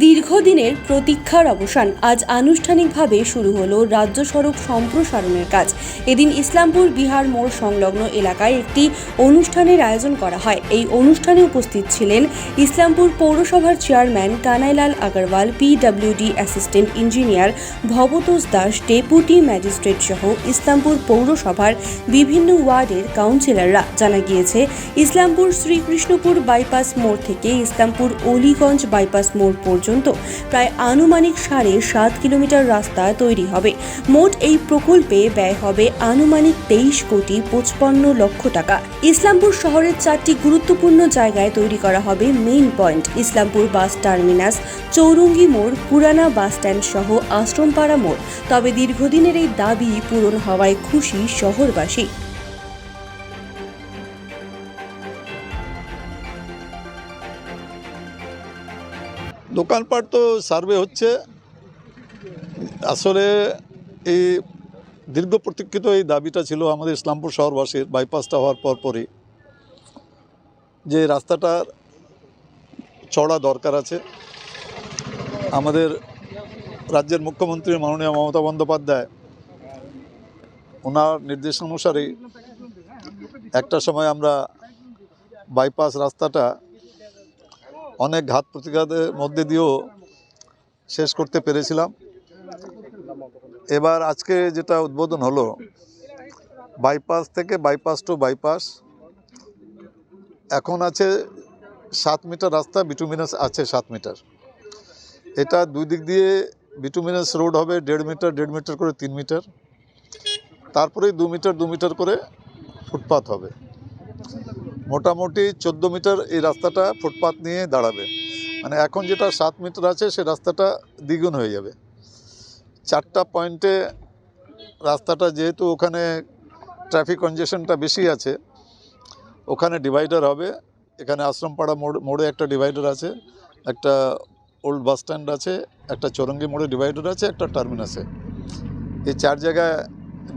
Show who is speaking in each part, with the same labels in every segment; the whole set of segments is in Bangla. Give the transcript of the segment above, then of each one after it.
Speaker 1: দীর্ঘদিনের প্রতীক্ষার অবসান আজ আনুষ্ঠানিকভাবে শুরু হলো রাজ্য সড়ক সম্প্রসারণের কাজ। এদিন ইসলামপুর বিহার মোড় সংলগ্ন এলাকায় একটি অনুষ্ঠানের আয়োজন করা হয়। এই অনুষ্ঠানে উপস্থিত ছিলেন ইসলামপুর পৌরসভার chairman Kanailal Agarwal PWD assistant engineer Bhabatosh Das, deputy magistrate সহ ইসলামপুর পৌরসভার বিভিন্ন ওয়ার্ডের কাউন্সিলররা। জানা গিয়েছে, ইসলামপুর শ্রীকৃষ্ণপুর বাইপাস মোড় থেকে ইসলামপুর অলিগঞ্জ বাইপাস মোড় পর্যন্ত প্রায় আনুমানিক সাড়ে সাত কিলোমিটার রাস্তা তৈরি হবে। মোট এই প্রকল্পে ব্যয় হবে আনুমানিক তেইশ কোটি পঁচপান্ন লক্ষ টাকা। ইসলামপুর শহরের চারটি গুরুত্বপূর্ণ জায়গায় তৈরি করা হবে main point. Islampur bus terminus, Chowrangi মোড়, পুরানা বাস স্ট্যান্ড সহ আশ্রমপাড়া মোড়। তবে দীর্ঘদিনের এই দাবি পূরণ হওয়ায় খুশি শহরবাসী।
Speaker 2: দোকানপাট তো সার্ভে হচ্ছে। আসলে এই দীর্ঘ প্রতীক্ষিত এই দাবিটা ছিল আমাদের ইসলামপুর শহরবাসীর বাইপাসটা হওয়ার পর পরই। যে রাস্তাটার চড়া দরকার আছে। আমাদের রাজ্যের মুখ্যমন্ত্রী মাননীয় মমতা বন্দ্যোপাধ্যায়, ওনার নির্দেশ অনুসারেই একটা সময় আমরা বাইপাস রাস্তাটা অনেক ঘাত প্রতিঘাতের মধ্যে দিয়েও শেষ করতে পেরেছিলাম। এবার আজকে যেটা উদ্বোধন হলো বাইপাস থেকে বাইপাস টু বাইপাস এখন আছে সাত মিটার রাস্তা বিটুমিনাস আছে সাত মিটার। এটা দুই দিক দিয়ে বিটুমিনাস রোড হবে, দেড় মিটার দেড় মিটার করে তিন মিটার। তারপরেই দু মিটার দু মিটার করে ফুটপাথ হবে। মোটামুটি চোদ্দ মিটার এই রাস্তাটা ফুটপাথ নিয়ে দাঁড়াবে। মানে এখন যেটা সাত মিটার আছে, সে রাস্তাটা দ্বিগুণ হয়ে যাবে। চারটা পয়েন্টে রাস্তাটা যেহেতু ওখানে ট্রাফিক কনজেশনটা বেশি আছে, ওখানে ডিভাইডার হবে। এখানে আশ্রমপাড়া মোড়, মোড়ে একটা ডিভাইডার আছে, একটা ওল্ড বাস স্ট্যান্ড আছে, একটা চৌরঙ্গি মোড়ে ডিভাইডার আছে, একটা টার্মিনাসে এই চার জায়গায়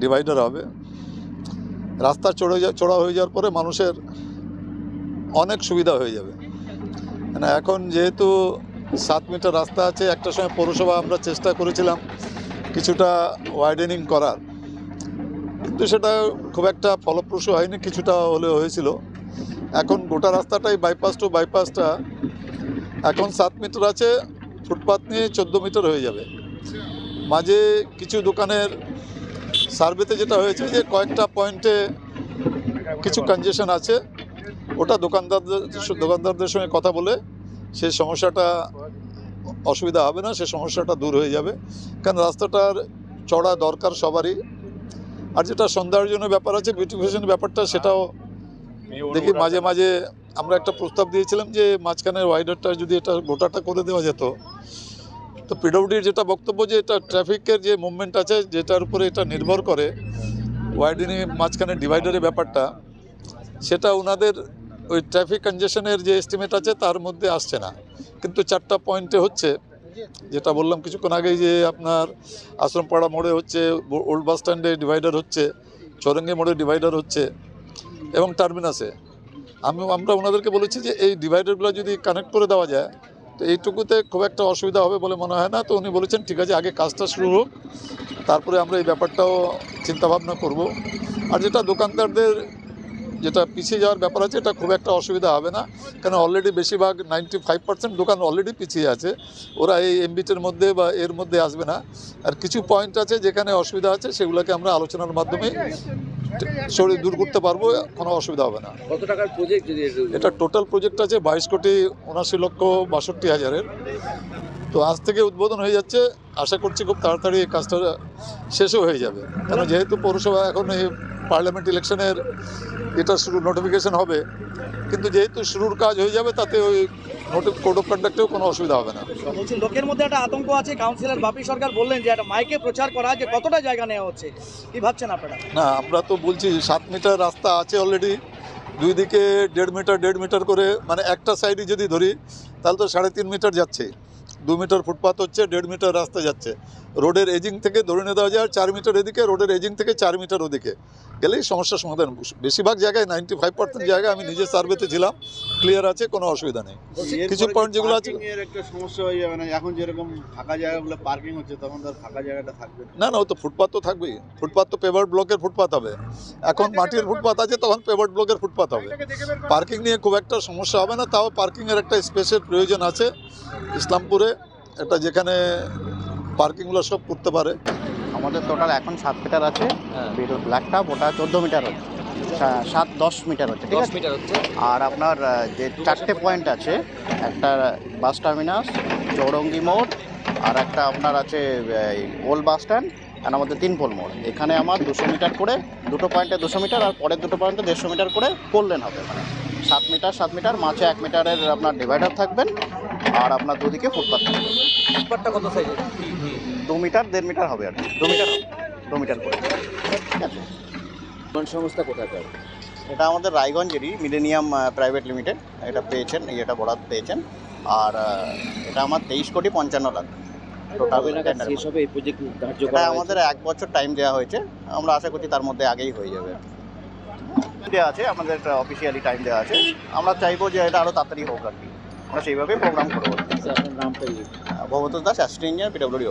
Speaker 2: ডিভাইডার হবে। রাস্তা চড়ে চড়া হয়ে যাওয়ার পরে মানুষের অনেক সুবিধা হয়ে যাবে। মানে এখন যেহেতু সাত মিটার রাস্তা আছে, একটা সময় পৌরসভা আমরা চেষ্টা করেছিলাম কিছুটা ওয়াইডেনিং করার। কিন্তু সেটা খুব একটা ফলপ্রসূ হয়নি, কিছুটা হলেও হয়েছিল। এখন গোটা রাস্তাটাই বাইপাস টু। বাইপাসটা এখন সাত মিটার আছে ফুটপাথ নিয়ে চোদ্দ মিটার হয়ে যাবে। মাঝে কিছু দোকানের সার্ভেতে যেটা হয়েছে যে কয়েকটা পয়েন্টে কিছু কনজেশন আছে। ওটা দোকানদারদের দোকানদারদের সঙ্গে কথা বলে সেই সমস্যাটা অসুবিধা হবে না সে সমস্যাটা দূর হয়ে যাবে। কারণ রাস্তাটার চড়া দরকার সবারই। আর যেটা সৌন্দর্যজনের ব্যাপার আছে বিউটিফিকেশনের ব্যাপারটা সেটাও দেখি মাঝে মাঝে আমরা একটা প্রস্তাব দিয়েছিলাম যে মাঝখানের ওয়াইডারটা যদি এটা গোটাটা করে দেওয়া যেত, তো পিডব্লিউডির যেটা বক্তব্য যে এটা ট্রাফিকের যে মুভমেন্ট আছে, যেটার উপরে এটা নির্ভর করে ওয়াইডেনিং মাঝখানে ডিভাইডারের ব্যাপারটা, সেটা ওনাদের ওই ট্রাফিক কনজেশনের যে এস্টিমেট আছে, তার মধ্যে আসছে না। কিন্তু চারটা পয়েন্টে হচ্ছে, যেটা বললাম কিছুক্ষণ আগেই যে আপনার আশ্রমপাড়া মোড়ে হচ্ছে ওল্ড বাস স্ট্যান্ডে ডিভাইডার হচ্ছে, চৌরঙ্গি মোড়ে ডিভাইডার হচ্ছে, এবং টার্মিনাসে আমি, আমরা ওনাদেরকে বলেছি যে এই ডিভাইডারগুলো যদি কানেক্ট করে দেওয়া যায়, তো এইটুকুতে খুব একটা অসুবিধা হবে বলে মনে হয় না। তো উনি বলেছেন, ঠিক আছে, আগে কাজটা শুরু হোক, তারপরে আমরা এই ব্যাপারটাও চিন্তাভাবনা করব। আর যেটা দোকানদারদের যেটা পিছিয়ে যাওয়ার ব্যাপার আছে এটা খুব একটা অসুবিধা হবে না। কারণ অলরেডি বেশিরভাগ নাইনটি ফাইভ পার্সেন্ট দোকান অলরেডি পিছিয়ে আছে। ওরা এই এমবিটের মধ্যে বা এর মধ্যে আসবে না। আর কিছু পয়েন্ট আছে যেখানে অসুবিধা আছে সেগুলোকে আমরা আলোচনার মাধ্যমে শরীর দূর করতে পারব কোনো অসুবিধা হবে না।
Speaker 3: কত টাকার প্রজেক্ট যদি
Speaker 2: এটা টোটাল প্রজেক্ট আছে বাইশ কোটি উনাশি লক্ষ বাষট্টি হাজারের। তো আজ থেকে উদ্বোধন হয়ে যাচ্ছে। আশা করছি খুব তাড়াতাড়ি এই কাজটা শেষও হয়ে যাবে। কেন যেহেতু পৌরসভা এখন এই পার্লামেন্ট ইলেকশনের এটা শুরু নোটিফিকেশন হবে কিন্তু যেহেতু শুরুর কাজ হয়ে যাবে তাতে ওই কোড অফ কন্ডাক্টেও কোনো অসুবিধা হবে না।
Speaker 4: বলছি লোকের মধ্যে একটা আতঙ্ক আছে। কাউন্সিলর বাপি সরকার বললেন যে একটা মাইকে প্রচার করা যে কতটা জায়গা নেওয়া হচ্ছে কি ভাবছেন আপনারা?
Speaker 2: না আমরা তো বলছি সাত মিটার রাস্তা আছে অলরেডি দুই দিকে দেড় মিটার দেড় মিটার করে মানে একটা সাইডে যদি ধরি তাহলে তো সাড়ে তিন মিটার যাচ্ছে। দু মিটার ফুটপাত হচ্ছে, দেড় মিটার রাস্তা যাচ্ছে। রোডের এজিং থেকে ধরে নিয়ে দেওয়া যায় চার মিটার এদিকে, রোডের এজিং থেকে চার মিটার ওদিকে। গেলেই সমস্যার সমাধান। বেশিরভাগ জায়গায় নাইনটি ফাইভ পার্সেন্ট জায়গায় আমি নিজে সার্ভেতে ছিলাম। ক্লিয়ার আছে কোনো অসুবিধা নেই। কিছু পয়েন্ট যেগুলো আছে
Speaker 3: একটা সমস্যা হয়ে যাবে না? এখন যেরকম ফাঁকা জায়গাগুলো পার্কিং হচ্ছে তখন তো আর ফাঁকা জায়গাটা থাকবে না।
Speaker 2: না না ও তো ফুটপাত তো থাকবেই। ফুটপাত তো পেভার ব্লকের ফুটপাত হবে। এখন মাটির ফুটপাত আছে তখন পেভার ব্লকের ফুটপাত হবে। পার্কিং নিয়ে খুব একটা সমস্যা হবে না তাও পার্কিংয়ের একটা স্পেসের প্রয়োজন আছে। ইসলামপুরে এটা যেখানে পার্কিংগুলো সব করতে পারে।
Speaker 5: আমাদের টোটাল এখন সাত মিটার আছে বিদ্যুৎ ব্ল্যাকটা ওটা চোদ্দ মিটার হচ্ছে। সাত দশ মিটার হচ্ছে ঠিক আছে?
Speaker 6: মিটার হচ্ছে।
Speaker 5: আর আপনার যে চারটে পয়েন্ট আছে একটা বাস টার্মিনাস চৌরঙ্গি মোড় আর একটা আপনার আছে ওল্ড বাস স্ট্যান্ড আর আমাদের তিন পোল মোড়। এখানে আমার দুশো মিটার করে দুটো পয়েন্টে দুশো মিটার আর পরের দুটো পয়েন্টে দেড়শো মিটার করে করলেন হবে। মানে সাত মিটার সাত মিটার মাঝে এক মিটারের আপনার ডিভাইডার থাকবেন। আর আপনার দুদিকে ফুটপাথ থাকবে
Speaker 6: ফুটপাথটা কত সাইজের
Speaker 5: দু মিটার দেড় মিটার হবে আর দু মিটার হবে দু মিটার করে। ঠিক আছে।
Speaker 6: কোন সংস্থা কোথাকার
Speaker 5: এটা আমাদের রায়গঞ্জেরই মিলেনিয়াম প্রাইভেট লিমিটেড এটা পেয়েছেন এটা বরাদ পেয়েছেন। আর এটা আমার তেইশ কোটি পঞ্চান্ন লাখ। টোটাল? আমাদের এক বছর টাইম দেওয়া হয়েছে। আমরা আশা করছি তার মধ্যে আগেই হয়ে যাবে। দেওয়া আছে আমাদের একটা অফিসিয়ালি টাইম দেওয়া আছে। আমরা চাইব যে এটা আরও তাড়াতাড়ি হোক আর কি। আমরা সেইভাবে প্রোগ্রাম করব? ভগবত দাস ইঞ্জিনিয়ার পিডব্লিউডি